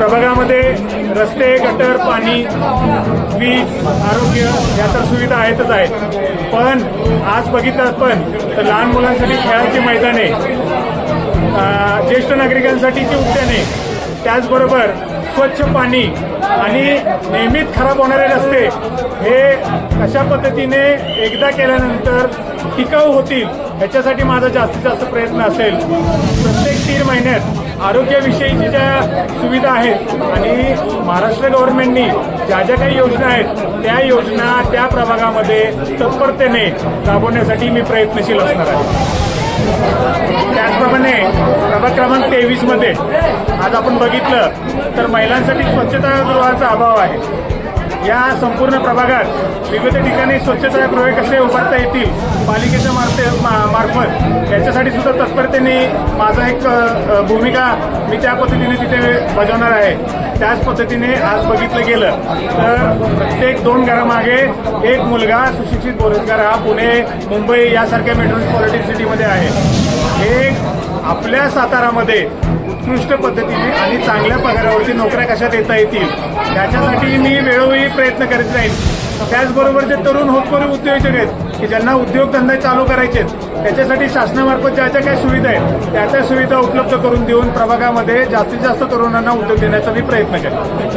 प्रभागामध्ये रस्ते गटर पाणी वीज आरोग्य या तर सुविधा आहेतच आहेत. पण आज बघितलं आपण तर लहान मुलांसाठी खेळाची मैदाने ज्येष्ठ नागरिकांसाठीची उद्याने त्याचबरोबर स्वच्छ पाणी आणि नेहमीच खराब होणारे रस्ते हे कशा पद्धतीने एकदा केल्यानंतर टिकाऊ होतील ह्याच्यासाठी माझा जास्तीत जास्त प्रयत्न असेल. प्रत्येक महिन्यात आरोग्याविषयीची ज्या सुविधा आहेत आणि महाराष्ट्र गव्हर्नमेंटनी ज्या ज्या काही योजना आहेत त्या योजना त्या प्रभागामध्ये तत्परतेने राबवण्यासाठी मी प्रयत्नशील असणार आहे. त्याचप्रमाणे प्रभाग क्रमांक तेवीसमध्ये आज आपण बघितलं तर महिलांसाठी स्वच्छतागृहाचा अभाव आहे. या संपूर्ण प्रभागात विविध ठिकाणी स्वच्छता प्रयोग कसे उभारता येतील पालिकेच्या मार्फे मा- मार्फत याच्यासाठी सुद्धा तत्परतेने माझा एक भूमिका मी त्या पद्धतीने तिथे बजावणार आहे. त्याच पद्धतीने आज बघितलं गेलं तर प्रत्येक दोन घरामागे एक मुलगा सुशिक्षित बेरोजगार हा पुणे मुंबई यासारख्या मेट्रोपॉलिटन सिटीमध्ये आहे. हे आपल्या सातारामध्ये उत्कृष्ट पद्धतीने आणि चांगल्या पगारावरती नोकऱ्या कशा देता येतील त्याच्यासाठी मी वेळोवेळी प्रयत्न करीत राहीन त्याचबरोबर जे तरुण होतकरू उद्योजक आहेत की ज्यांना उद्योगधंदे चालू करायचे आहेत त्याच्यासाठी शासनामार्फत ज्या ज्या काही सुविधा आहेत त्या त्या सुविधा उपलब्ध करून देऊन प्रभागामध्ये जास्तीत जास्त तरुणांना उद्योग देण्याचा मी प्रयत्न करेन.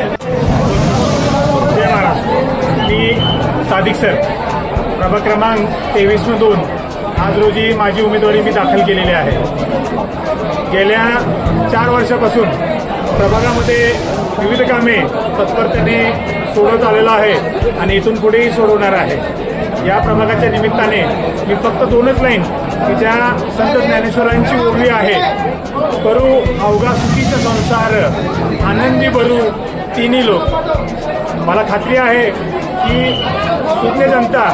जय मी सादिक सर. प्रभाग क्रमांक तेवीसमधून आज रोजी माझी उमेदवारी मी दाखल केलेली आहे. गेल्या चार वर्षापासून प्रभागामध्ये विविध कामे तत्परतेने सोडत आलेलं आहे आणि इथून पुढेही सोडवणार आहे. या प्रभागाच्या निमित्ताने मी फक्त दोनच लाईन की ज्या संत ज्ञानेश्वरांची ओळी आहे करू अवघा सुखीचा संसार आनंदी भरू तिन्ही लोक. मला खात्री आहे की सुज्ञ जनता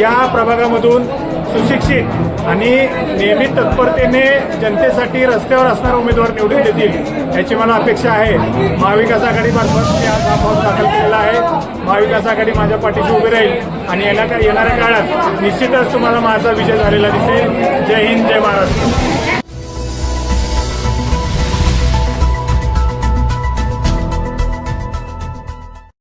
या प्रभागामधून सुशिक्षित आणि नियमित तत्परतेने जनतेसाठी रस्त्यावर असणारा उमेदवार निवडून देतील याची मला अपेक्षा आहे. महाविकास आघाडीमार्फत मी आज हा फॉर्म दाखल केलेला आहे. महाविकास आघाडी माझ्या पाठीशी उभी राहील आणि येण्या येणाऱ्या काळात निश्चितच तुम्हाला माझा विजय झालेला दिसेल. जय हिंद जय महाराष्ट्र.